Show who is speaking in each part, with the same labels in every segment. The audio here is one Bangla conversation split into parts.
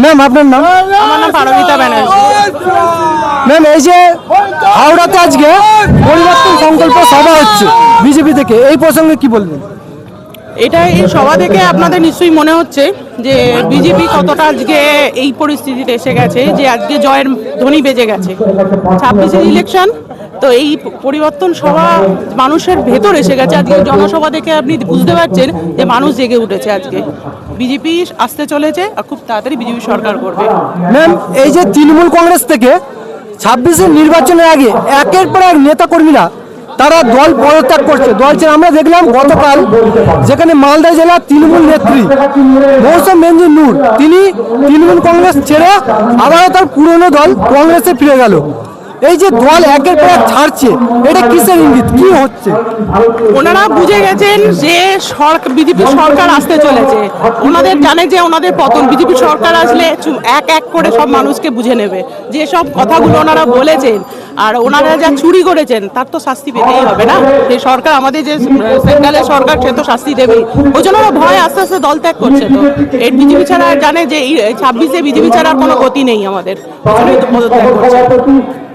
Speaker 1: ম্যাম আপনার নাম?
Speaker 2: আমার নাম পারমিতা ব্যানার্জি।
Speaker 1: ম্যাম এই যে হাওড়াতে আজকে পরিবর্তন সংকল্প সভা হচ্ছে বিজেপি থেকে এই প্রসঙ্গে কি বলবেন?
Speaker 2: এটা এই সভা থেকে আপনাদের নিশ্চয়ই মনে হচ্ছে যে বিজেপি কতটা আজকে এই পরিস্থিতিতে এসে গেছে যে আজকে জয়ের ধ্বনি বেজে গেছে। ছাব্বিশের ইলেকশন তো এই পরিবর্তন সভা মানুষের ভেতর এসে গেছে। আজকে জনসভা দেখে আপনি বুঝতে পারছেন যে মানুষ জেগে উঠেছে আজকে। বিজেপি আসতে চলেছে আর খুব তাড়াতাড়ি বিজেপি সরকার করবে।
Speaker 1: ম্যাম, এই যে তৃণমূল কংগ্রেস থেকে ছাব্বিশের নির্বাচনের আগে একের পর এক নেতা কর্মীরা তারা দল পদত্যাগ করছে। দল ছেড়ে আমরা দেখলাম গতকাল যেখানে মালদা জেলার তৃণমূল নেত্রী মৌসুম বেঞ্জি নূর, তিনি তৃণমূল কংগ্রেস ছেড়ে আবারও তার পুরনো দল কংগ্রেসে ফিরে গেল। এই যে দল একের পর ছাড়ছে, এটা কিসের ইঙ্গিত? কি হচ্ছে?
Speaker 2: ওনারা বুঝে গেছেন যে সরকার বিজেপি সরকার আসতে চলেছে। ওনাদের জানে যে ওনাদের পতন। বিজেপি সরকার আসলে এক এক করে সব মানুষকে বুঝে নেবে। যে সব কথাগুলো ওনারা বলেছেন, আর ওনারা যা চুরি করেছেন, তার তো শাস্তি পেতেই হবে না? সেই সরকার, আমাদের যে সেন্ট্রালের সরকার, সে তো শাস্তি দেবেই। ওই জন্য ওরা ভয় আস্তে আস্তে দল ত্যাগ করছে তো। এই বিজেপি ছাড়া জানে যে ছাব্বিশে বিজেপি ছাড়া কোনো গতি নেই আমাদের। পদত্যাগ করছে।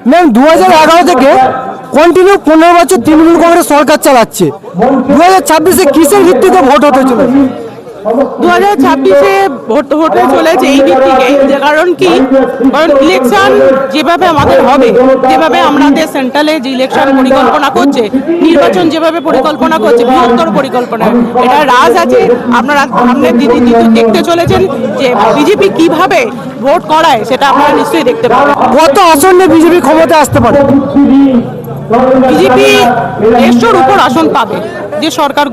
Speaker 1: ম্যাম দু হাজার এগারো থেকে কন্টিনিউ পনেরো বছর তৃণমূল কংগ্রেস সরকার চালাচ্ছে। দু হাজার ছাব্বিশে কিসের ভিত্তিতে ভোট হতে চলেছে?
Speaker 2: দু হাজার ছাব্বিশে ভোট হতে চলেছে এই দিক থেকে যে কারণ কি? কারণ ইলেকশন যেভাবে আমাদের হবে যেভাবে আমাদের সেন্ট্রালে যে ইলেকশন পরিকল্পনা করছে নির্বাচন যেভাবে পরিকল্পনা করছে বৃহত্তর পরিকল্পনা এটা রাজ আছে। আপনারা সামনের দিদি দিদি দেখতে চলেছেন যে বিজেপি কীভাবে ভোট করায় সেটা আপনারা নিশ্চয়ই দেখতে পাবেন।
Speaker 1: কত আসনে বিজেপি ক্ষমতায় আসতে পারে।
Speaker 2: বিজেপি দেড়শোর উপর আসন পাবে। যে সরকার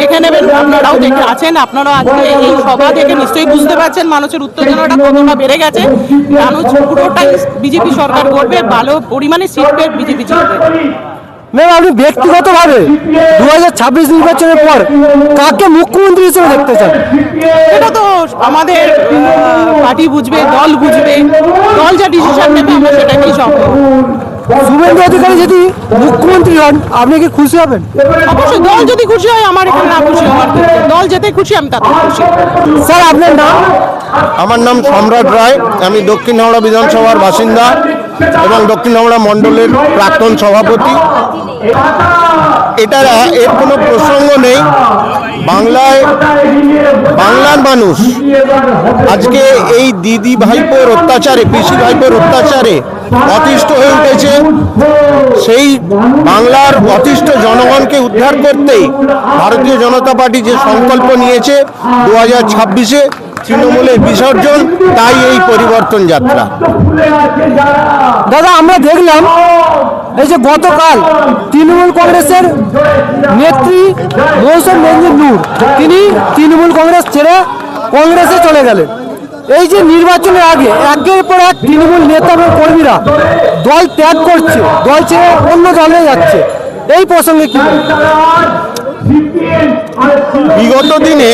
Speaker 2: দেখে নেবেন আপনারাও দেখে আছেন আপনারাও আজকে এই সভা দেখে নিশ্চয়ই বুঝতে পারছেন মানুষের উত্তেজনাটা কতটা বেড়ে গেছে। মানুষ পুরোটাই বিজেপি সরকার করবে ভালো পরিমাণে সিট পেয়ে বিজেপি জিতবে
Speaker 1: ম্যাম আপনি ব্যক্তিগতভাবে দু হাজার ছাব্বিশ নির্বাচনের পর কাকে মুখ্যমন্ত্রী হিসেবে দেখতে চান?
Speaker 2: এটা তো আমাদের পার্টি বুঝবে দল বুঝবে। দল যা ডিসিশন নেবে আমরা সেটাকেই সম্ভব
Speaker 1: শুভেন্দু অধিকারী যদি মুখ্যমন্ত্রী হন আপনি কি খুশি হবেন?
Speaker 2: অবশ্যই দল যদি খুশি হয় আমার এখানে না খুশি হওয়ার দল যেতে খুশি আমি তাতে খুশি।
Speaker 1: স্যার আপনার নাম?
Speaker 3: আমার নাম সম্রাট রায়। আমি দক্ষিণ হাওড়া বিধানসভার বাসিন্দা এবং দক্ষিণ হাওড়া মণ্ডলের প্রাক্তন সভাপতি। এটা এর কোনো প্রসঙ্গ নেই। বাংলায় বাংলার মানুষ। আজকে এই দিদি ভাইপোর অত্যাচারে, পিসি ভাইপোর অত্যাচারে অতিষ্ঠ হয়ে উঠেছে। সেই বাংলার অতিষ্ঠ জনগণকে উদ্ধার করতেই ভারতীয় জনতা পার্টি যে সংকল্প নিয়েছে দু হাজার ছাব্বিশে তৃণমূলের বিসর্জন, তাই এই পরিবর্তন যাত্রা।
Speaker 1: দাদা, আমরা দেখলাম এই যে গতকাল তৃণমূল কংগ্রেসের নেত্রী মৌসুম বেঞ্জির নূর, তিনি তৃণমূল কংগ্রেস ছেড়ে কংগ্রেসে চলে গেলেন। এই যে নির্বাচনের আগে, একের পর এক তৃণমূল নেতা এবং কর্মীরা দল ত্যাগ করছে, দল ছেড়ে অন্য দলে যাচ্ছে। এই প্রসঙ্গে কি
Speaker 3: বিগত দিনে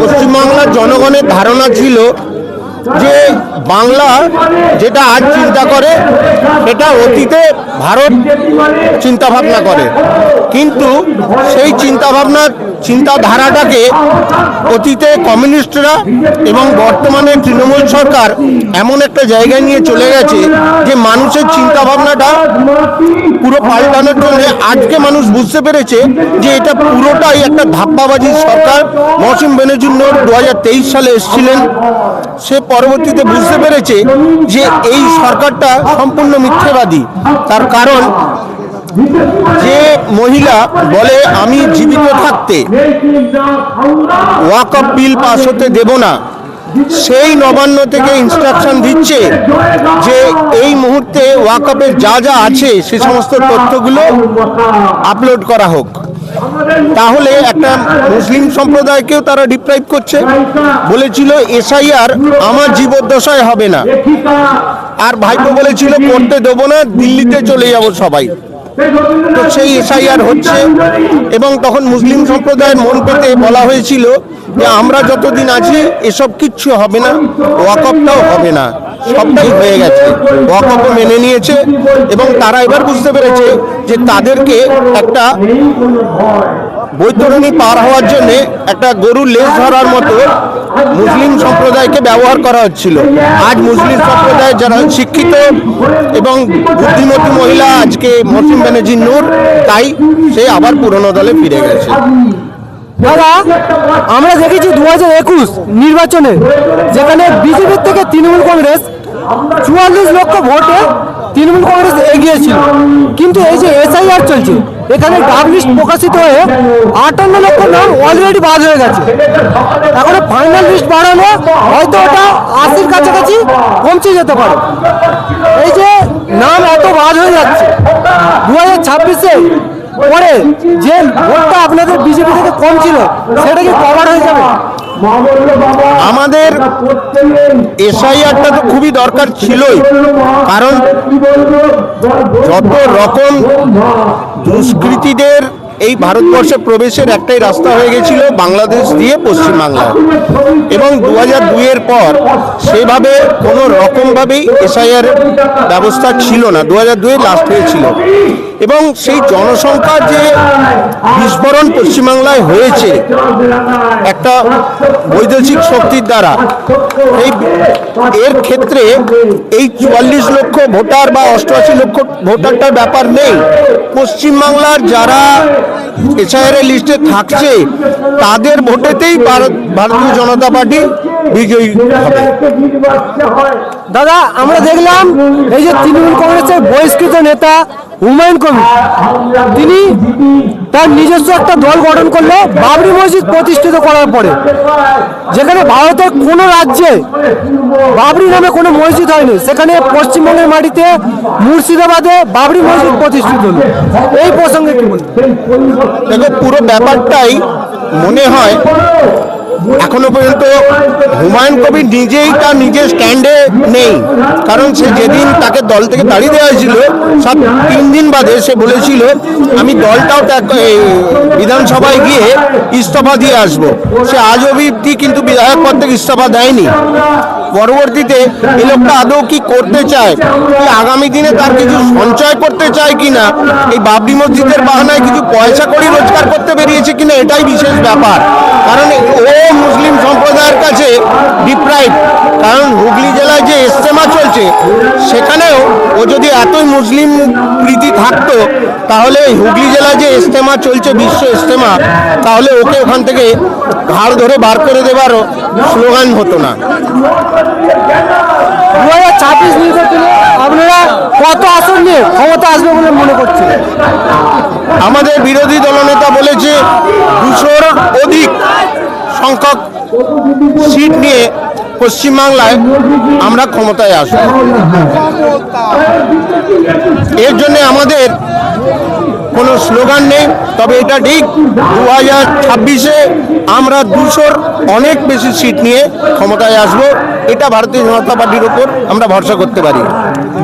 Speaker 3: পশ্চিমবাংলার জনগণের ধারণা ছিল যে বাংলা যেটা আজ চিন্তা করে সেটা অতীতে ভারত চিন্তাভাবনা করে। কিন্তু সেই চিন্তা ভাবনা চিন্তাধারাটাকে অতীতে কমিউনিস্টরা এবং বর্তমানে তৃণমূল সরকার এমন একটা জায়গায় নিয়ে চলে গেছে যে মানুষের চিন্তা ভাবনাটা পুরো পাল্টানোর জন্য আজকে মানুষ বুঝতে পেরেছে যে এটা পুরোটাই একটা ধাপ্পাবাজি সরকার। মৌসুম বেনজুন্নর দু হাজার তেইশ সালে এসেছিলেন। সে পরবর্তীতে বুঝতে পেরেছে যে এই সরকারটা সম্পূর্ণ মিথ্যেবাদী। তার কারণ যে মহিলা বলে, আমি জীবিত থাকতে ওয়াক অফ বিল পাস হতে দেব না। সেই নবান্ন থেকে ইনস্ট্রাকশন দিচ্ছে যে এই মুহূর্তে ওয়াকআপের যা যা আছে, সে সমস্ত তথ্যগুলো আপলোড করা হোক। তাহলে একটা মুসলিম সম্প্রদায়কেও তারা ডিপ্রাইভ করছে। বলেছিল, এসআইআর আমার জীবদ্দশায় হবে না। আর ভাইপো বলেছিল, করতে দেবো না, দিল্লিতে চলে যাব সবাই। তো সেই এসআইআর হচ্ছে। এবং তখন মুসলিম সম্প্রদায়ের মন পেতে বলা হয়েছিল যে আমরা যতদিন আছি, এসব কিচ্ছু হবে না ওয়াকপটাও হবে না, সবটাই হয়ে গেছে। ওয়াকপ মেনে নিয়েছে এবং তারা এবার বুঝতে পেরেছে যে তাদেরকে একটা বৈতরণী পার হওয়ার জন্য একটা গরুর লেজ ধরার মতো মুসলিম সম্প্রদায়কে ব্যবহার করা হচ্ছিল। আজ মুসলিম সম্প্রদায়ের যারা শিক্ষিত এবং বুদ্ধিমতী মহিলা, আজকে মসিম ব্যানার্জির নূর, তাই সে আবার পুরনো দলে ফিরে গেছে।
Speaker 1: দাদা, আমরা দেখেছি দু হাজার একুশ নির্বাচনে যেখানে বিজেপির থেকে তৃণমূল কংগ্রেস চুয়াল্লিশ লক্ষ ভোটে তৃণমূল কংগ্রেস এগিয়ে ছিল কিন্তু এই যে এসআইআর চলছে, এখানে ডাব লিস্ট প্রকাশিত হয়ে আটান্ন লক্ষ নাম অলরেডি বাদ হয়ে গেছে। এখন ফাইনাল লিস্ট বাড়ানো, হয়তো ওটা আশির কাছাকাছি পৌঁছে যেতে পারে। এই যে নাম এত বাদ হয়ে যাচ্ছে দু হাজার ছাব্বিশে পরে যে ভোটটা আপনাদের বিজেপি থেকে কম ছিল, সেটা কি কভার হয়ে যাবে?
Speaker 3: আমাদের এসআইআরটা তো খুবই দরকার ছিলই। কারণ যত রকম দুষ্কৃতীদের এই ভারতবর্ষে প্রবেশের একটাই রাস্তা হয়ে গেছিল বাংলাদেশ দিয়ে পশ্চিমবাংলা এবং দু হাজার দুইয়ের পর সেভাবে কোনো রকমভাবেই এসআইআর ব্যবস্থা ছিল না। দু হাজার দুয়ে লাস্ট হয়েছিল। এবং সেই জনসংখ্যার যে বিস্ফোরণ পশ্চিমবাংলায় হয়েছে, একটা বৈদেশিক শক্তির দ্বারা, এই এর ক্ষেত্রে এই চুয়াল্লিশ লক্ষ ভোটার বা অষ্টআশি লক্ষ ভোটারটার ব্যাপার নেই। পশ্চিমবাংলার যারা এসআইআর লিস্টে থাকছে, তাদের ভোটেতেই ভারত, ভারতীয় জনতা পার্টি বিজয়ী হবে।
Speaker 1: দাদা, আমরা দেখলাম এই যে তৃণমূল কংগ্রেসের বহিষ্কৃত নেতা হুমায়ুন কবির তিনি তার নিজস্ব একটা দল গঠন করল বাবরি মসজিদ প্রতিষ্ঠিত করার পরে, যেখানে ভারতের কোনো রাজ্যে বাবরি নামে কোনো মসজিদ হয়নি, সেখানে পশ্চিমবঙ্গের মাটিতে মুর্শিদাবাদে বাবরি মসজিদ প্রতিষ্ঠিত হলো। এই প্রসঙ্গে কি বলবেন?
Speaker 3: দেখো, পুরো ব্যাপারটাই মনে হয় এখনও পর্যন্ত হুমায়ুন কবির নিজেই তার নিজের স্ট্যান্ডে নেই। কারণ সে যেদিন তাকে দল থেকে দাঁড়িয়ে দেওয়া হয়েছিল, সব তিন দিন বাদে সে বলেছিল, আমি দলটাও ত্যাগ বিধানসভায় গিয়ে ইস্তফা দিয়ে আসব। সে আজ অবধি কিন্তু বিধায়ক পদ থেকে ইস্তফা দেয়নি। পরবর্তীতে এই লোকটা আদৌ কি করতে চায়? কি আগামী দিনে তার কিছু সঞ্চয় করতে চায় কি না এই বাবরি মসজিদের বাহানায় কিছু পয়সা করি রোজগার করতে বেরিয়েছে কিনা এটাই বিশেষ ব্যাপার। কারণ ও মুসলিম সম্প্রদায়ের কাছে ডিপ্রাইভ কারণ হুগলি জেলায় যে ইস্তেমা চলছে, সেখানেও ও যদি এতই মুসলিম প্রীতি থাকতো তাহলে হুগলি জেলায় যে ইস্তেমা চলছে বিশ্ব ইস্তেমা তাহলে ওকে ওখান থেকে ঘাড় ধরে বার করে দেবারও স্লোগান হতো না।
Speaker 1: দু হাজার ছাব্বিশ নির্বাচনে আপনারা কত আসন নিয়ে ক্ষমতা আসবে বলে মনে করছেন?
Speaker 3: আমাদের বিরোধী দলনেতা বলেছে দুশোর অধিক সংখ্যক সিট নিয়ে পশ্চিমবাংলায় আমরা ক্ষমতায় আসব। এর জন্য আমাদের কোনো স্লোগান নেই, তবে এটা ঠিক দু হাজার ছাব্বিশে আমরা দুশোর অনেক বেশি সিট নিয়ে ক্ষমতায় আসব। এটা ভারতীয় জনতা পার্টির ওপর আমরা ভরসা করতে পারি।